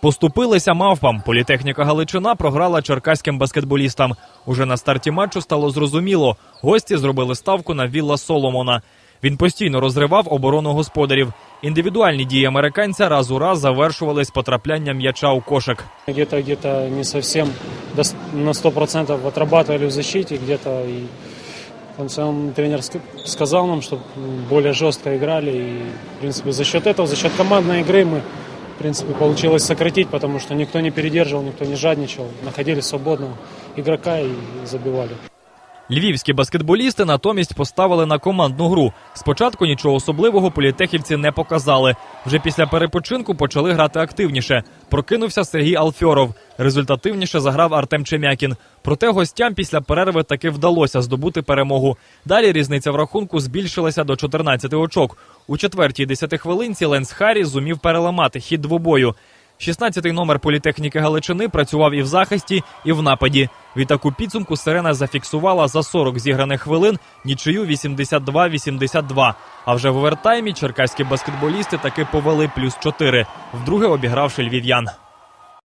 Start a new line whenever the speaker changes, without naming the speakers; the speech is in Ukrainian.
Поступилися мавпам. Політехніка Галичина програла черкаським баскетболістам. Уже на старті матчу стало зрозуміло. Гості зробили ставку на Вілла Соломона. Він постійно розривав оборону господарів. Індивідуальні дії американця раз у раз завершувались потраплянням м'яча у кошик.
Где-то где-то не совсем дос- на 100% отрабатывали в защите, где-то и в конце он, тренер ска- сказал нам, что более жестко играли. И, в принципе, за счет этого, за счет командной игры мы, в принципе, получилось сократить, потому что никто не передерживал, никто не жадничал. Находили свободного игрока и забивали.
Львівські баскетболісти натомість поставили на командну гру. Спочатку нічого особливого політехівці не показали. Вже після перепочинку почали грати активніше. Прокинувся Сергій Алфьоров. Результативніше заграв Артем Чемякін. Проте гостям після перерви таки вдалося здобути перемогу. Далі різниця в рахунку збільшилася до 14 очок. У четвертій десяти хвилинці Ленс Харрі зумів переламати хід двобою. 16-й номер політехніки Галичини працював і в захисті, і в нападі. Відтак підсумку Сирена зафіксувала за 40 зіграних хвилин нічию 82-82. А вже в овертаймі черкаські баскетболісти таки повели плюс 4, вдруге обігравши львів'ян.